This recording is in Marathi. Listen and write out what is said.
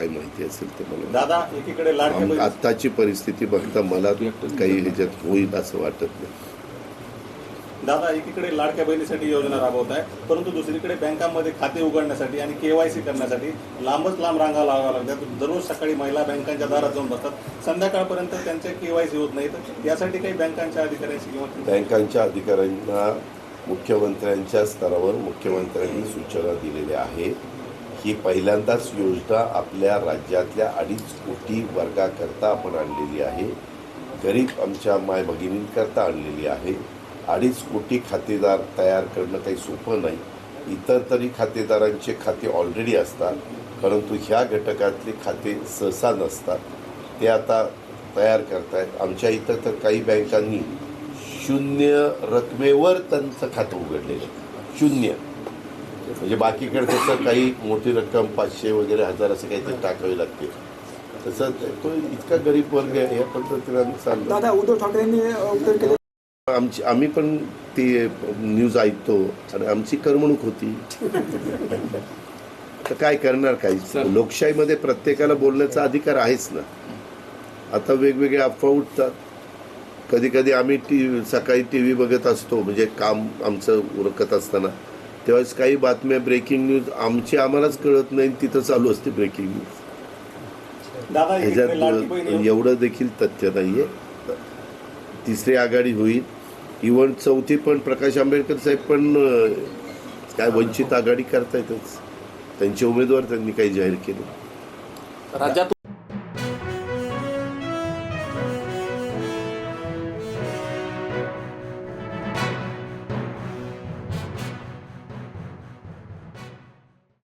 काही माहिती असेल तर मला. दादा एकीकडे लाडक्या आत्ताची परिस्थिती बघता मला काही ह्याच्यात होईल असं वाटत नाही. दादा एकीकडे लाडक्या बहिणीसाठी योजना राबवत आहे परंतु दुसरीकडे बँकांमध्ये खाते उघडण्यासाठी आणि केवायसी करण्यासाठी लांबच लांब रांगा लावाव्या लागतात. दररोज सकाळी महिला बँकांच्या दारात जाऊन बसतात. संध्याकाळपर्यंत त्यांचे केवायसी होत नाही तर यासाठी काही बँकांच्या अधिकाऱ्यांशी किंवा बँकांच्या अधिकाऱ्यांना मुख्यमंत्र्यांच्या स्तरावर मुख्यमंत्र्यांनी सूचना दिलेल्या आहेत. ही पहिल्यांदाच योजना आपल्या राज्यातल्या अडीच कोटी वर्गाकरता आपण आणलेली आहे. गरीब आमच्या माय भगिनींकरता आणलेली आहे. अडीच कोटी खातेदार तयार करणं काही सोपं नाही. इतर तरी खातेदारांचे खाते ऑलरेडी असतात परंतु ह्या घटकातले खाते सहसा नसतात. ते आता तयार करतायत. आमच्या इथं तर काही बँकांनी शून्य रकमेवर त्यांचं खातं उघडलेलं आहे. शून्य. म्हणजे बाकीकडे तसं काही मोठी रक्कम पाचशे वगैरे हजार असं काहीतरी टाकावी लागते तसं ते- इतका गरीब वर्ग आहे या पद्धतीने चाललो. उद्धव ठाकरेंनी अ, उत्तर केले. आमची आम्ही पण ती न्यूज ऐकतो आणि आमची करमणूक होती. तर काय करणार काही? लोकशाहीमध्ये प्रत्येकाला बोलण्याचा अधिकार आहेच ना. आता वेगवेगळे अफवा उठतात. कधी कधी आम्ही टी सकाळी टी व्ही बघत असतो म्हणजे काम आमचं उरकत असताना. तेव्हाच काही बातम्या ब्रेकिंग न्यूज आमची आम्हालाच कळत नाही तिथं चालू असते ब्रेकिंग न्यूज ह्याच्यात एवढं देखील तथ्य नाहीये. तिसरी आघाडी होईल. इव्हन चौथी पण प्रकाश आंबेडकर साहेब पण काय वंचित आघाडी करतायतच त्यांचे उमेदवार त्यांनी काही जाहीर केले. राज्यात